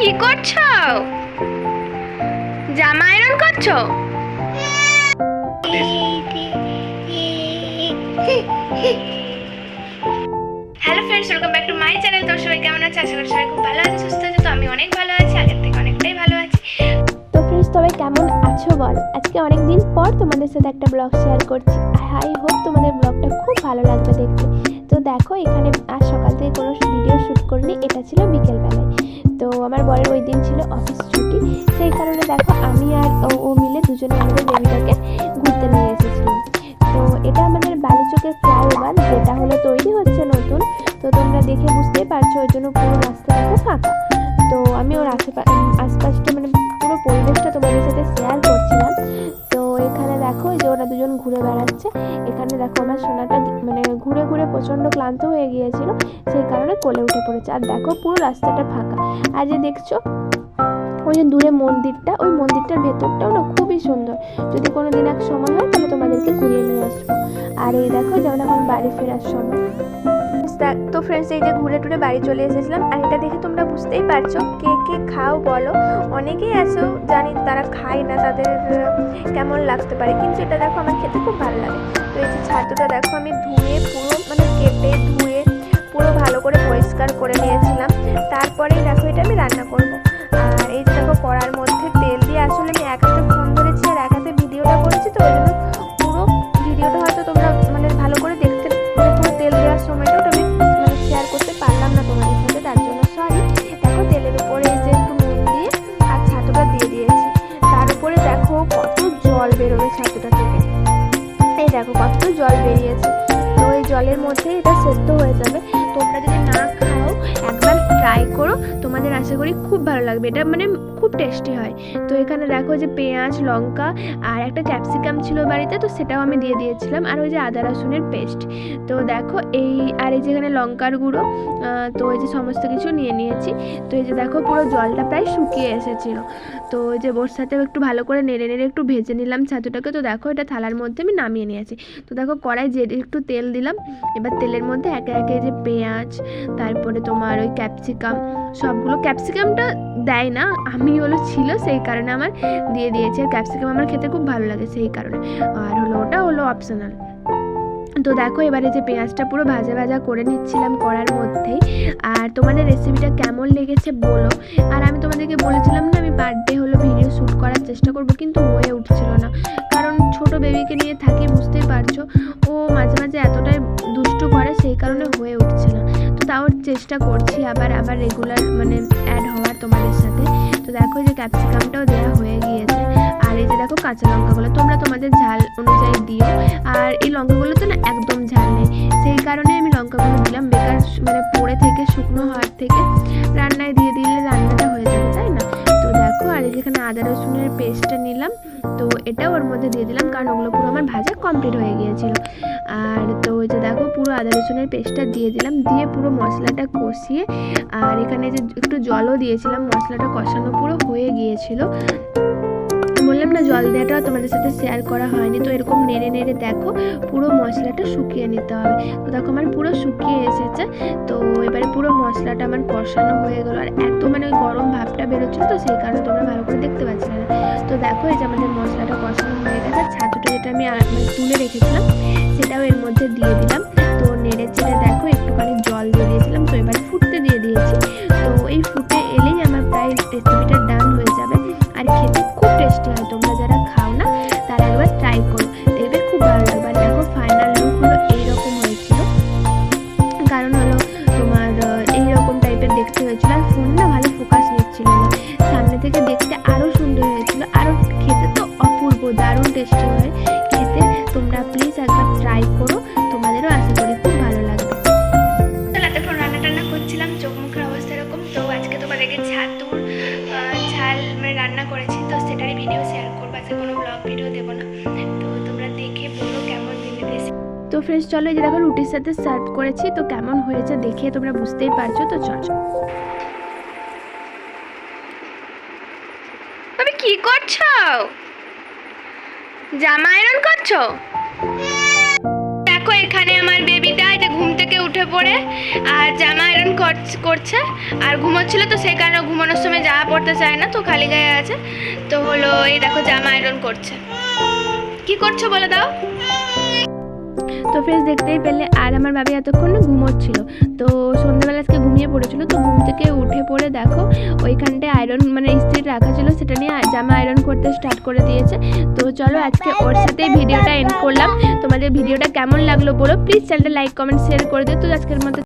কি করছ? জামা আয়রন করছ? Hello friends welcome back to my channel তো সবাই কেমন আছে? আশা করি সবাই খুব ভালো আছে, সুস্থ আছে, তো আমি অনেক ভালো আছি, আগের থেকে অনেকটাই ভালো আছি। তো ফ্রেন্ডস সবাই কেমন আছো বল? আজকে অনেক দিন পর তোমাদের সাথে একটা ব্লগ শেয়ার করছি। আই হোপ তোমাদের ব্লগটা খুব ভালো লাগবে দেখতে। তো দেখো, এখানে আজ সকাল থেকে কোনো ভিডিও শ্যুট করিনি, এটা ছিল বিকেলবেলায়। তো আমার বরের ওই দিন ছিল অফিস ছুটি। সেই কারণে দেখো আমি আর ও মিলে দুজনে আমাদের বেবিটাকে ঘুরতে নিয়ে এসেছিলাম। তো এটা আমাদের বালিচকের ফ্লাইওভার যেটা হলো তৈরি হচ্ছে নতুন। তো তোমরা দেখে বুঝতেই পারছ, ওই জন্য পুরো রাস্তা দেখো ফাঁকা। তো আমি ওর আশেপা আশপাশটা মানে পুরো পরিবেশটা তোমাদের সাথে শেয়ার করছিলাম। তো এখানে দেখো যে ওরা দুজন ঘুরে বেড়াচ্ছে। এখানে দেখো আমার সোনাটা প্রচণ্ড ক্লান্ত হয়ে গিয়েছিল, সেই কারণে কোলে উঠে পড়েছে। আর দেখো পুরো রাস্তাটা ফাঁকা। আর যে দেখছ, ওই যে দূরে মন্দিরটা, ওই মন্দিরটার ভেতরটাও না খুবই সুন্দর। যদি কোনো দিন এক সময় হয়, তাহলে তোমাদেরকে ঘুরিয়ে নিয়ে আসব। আর এই দেখো যেমন এখন বাড়ি ফেরার সময়। দেখ- তো ফ্রেন্ডস এই যে ঘুরে টুরে বাড়ি চলে এসেছিলাম, আর এটা দেখে তোমরা বুঝতেই পারছ কে কে খাও বলো। অনেকেই আছো, জানি তারা খায় না, তাদের কেমন লাগতে পারে, কিন্তু এটা দেখো আমার খেতে খুব ভালো লাগে। তো এই যে ছাতুটা দেখো আমি ধুয়ে পুরো মানে কেটে ধুয়ে পুরো ভালো করে পরিষ্কার করে নিয়েছিলাম। তারপরেই জল বেরোবে ছাতুটা থেকে। এই দেখো কত জল বেরিয়েছে। তো এই জলের মধ্যে এটা সেদ্ধ হয়ে যাবে। তোমরা যদি না খাও, একবার ট্রাই করো, তোমাদের আশা করি খুব ভালো লাগবে। এটা মানে খুব টেস্টি হয়। তো এখানে দেখো যে পেঁয়াজ, লঙ্কা আর একটা ক্যাপসিকাম ছিল বাড়িতে, তো সেটাও আমি দিয়ে দিয়েছিলাম। আর ওই যে আদা রসুনের পেস্ট তো দেখো এই, আর এই যেখানে লঙ্কার গুঁড়ো তো এই যে সমস্ত কিছু নিয়ে নিয়েছি। তো এই যে দেখো পুরো জলটা প্রায় শুকিয়ে এসেছিল। তো ওই যে ওর সাথেও একটু ভালো করে নেড়ে নেড়ে একটু ভেজে নিলাম ছাতুটাকে। তো দেখো এটা থালার মধ্যে আমি নামিয়ে নিয়েছি। তো দেখো কড়াই যে একটু তেল দিলাম। এবার তেলের মধ্যে একে একে যে পেঁয়াজ, তারপরে তোমার ওই ক্যাপসিকাম সবগুলো ক্যাপসিকামটা দেয় না। আমি হলো ছিল সেই কারণে আমার দিয়ে দিয়েছে। আর ক্যাপসিকাম আমার খেতে খুব ভালো লাগে সেই কারণে। আর হলো ওটা হলো অপশনাল তো দেখো এবারে যে পেঁয়াজটা পুরো ভাজা ভাজা করে নিচ্ছিলাম করার মধ্যেই আর তোমাদের রেসিপিটা কেমন লেগেছে বলো। আর আমি তোমাদেরকে বলেছিলাম না আমি বার্থডে হলো ভিডিও শ্যুট করার চেষ্টা করব, কিন্তু হয়ে উঠছিল না। কারণ ছোট বেবিকে নিয়ে থাকি, বুঝতেই পারছ? ও মাঝে মাঝে এতটাই দুষ্টু করে, সেই কারণে হয়ে চেষ্টা করছি আবার আবার রেগুলার মানে অ্যাড হওয়ার তোমাদের সাথে। তো দেখো যে ক্যাপসিকামটাও দেওয়া হয়ে গিয়েছে। আর এই যে দেখো কাঁচা লঙ্কাগুলো, তোমরা তোমাদের ঝাল অনুযায়ী দিও। আর এই লঙ্কাগুলো তো না একদম ঝাল নেই। সেই কারণে আমি লঙ্কাগুলো দিলাম। বেকার মানে পড়ে থেকে, শুকনো হওয়ার থেকে রান্নায় দিয়ে দিলে রান্নাটা হয়ে যাবে, তাই না? দেখো আর যেখানে আদা রসুনের পেস্টটা নিলাম, তো এটাও ওর মধ্যে দিয়ে দিলাম, কারণ ওগুলো পুরো আমার ভাজা কমপ্লিট হয়ে গিয়েছিল। আর তো যে দেখো, পুরো আদা রসুনের পেস্টটা দিয়ে দিলাম, দিয়ে পুরো মশলাটা কষিয়ে, আর এখানে যে একটু জলও দিয়েছিলাম, মশলাটা কষানো পুরো হয়ে গিয়েছিল। না জল দেওয়াটা তোমাদের সাথে শেয়ার করা হয়নি। তো এরকম নেড়ে নেড়ে দেখো, পুরো মশলাটা শুকিয়ে নিতে হবে। তো দেখো আমার পুরো শুকিয়ে এসেছে। তো এবারে পুরো মশলাটা আমার কষানো হয়ে গেলো। আর এত মানে ওই গরম ভাবটা বেরোচ্ছিল তো, সেই কারণে তোমরা ভালো করে দেখতে পাচ্ছিলে না। তো দেখো এই যে আমাদের মশলাটা কষানো হয়ে গেছে। ছাতুটা যেটা আমি মানে তুলে রেখেছিলাম, সেটাও এর মধ্যে দিয়ে দিলাম। না ভালো ফোকাস নিচ্ছিল না। সামনে থেকে দেখতে আরও সুন্দর হয়েছিল আরও খেতে তো অপূর্ব দারুণ টেস্টি হয় খেতে তোমরা প্লিজ একবার ট্রাই করো তোমাদেরও আশা করি খুব ভালো লাগবে। তাহলে এতক্ষণ রান্না টান্না করছিলাম চোখ মুখের অবস্থা এরকম তো আজকে তোমাদেরকে ছাতুর ঝাল মানে রান্না করেছি তো সেটারই ভিডিও শেয়ার করব। আজকে কোনো ব্লগ ভিডিও দেবো না। তো তোমরা দেখে বলো কেমন তো ফ্রেন্ডস চলো এই যে দেখো রুটির সাথে সার্ভ করেছি তো কেমন হয়েছে দেখে তোমরা বুঝতেই পারছ তো চল। তুমি কি করছ? জামা আয়রন করছ? দেখো এখানে আমার বেবিটা, এটা ঘুম থেকে উঠে পড়ে, আর জামা আয়রন করছে আর ঘুমোচ্ছিল তো, সে কারণে ঘুমানোর সময় জামা পড়তে চায় না, তো খালি গায়ে আছে। তো হলো, এই দেখো জামা আয়রন করছে। কি করছ বলে দাও? তো ফ্রেন্ডস দেখতেই পেলে। আর আমার বাবা এতক্ষণ ঘুমোচ্ছিল। তো সন্ধ্যাবেলা আজকে ঘুমিয়ে পড়েছিল। তো ঘুম থেকে উঠে পড়ে দেখো, ওইখানটায় আয়রন মানে স্ত্রীর রাখা ছিল। সেটা নিয়ে জামা আয়রন করতে স্টার্ট করে দিয়েছে। তো চলো আজকে ওর সাথেই ভিডিওটা এন্ড করলাম। তোমাদের ভিডিওটা কেমন লাগল বলো? প্লিজ চ্যানেলটা লাইক কমেন্ট শেয়ার করে দিও। তো আজকের মতো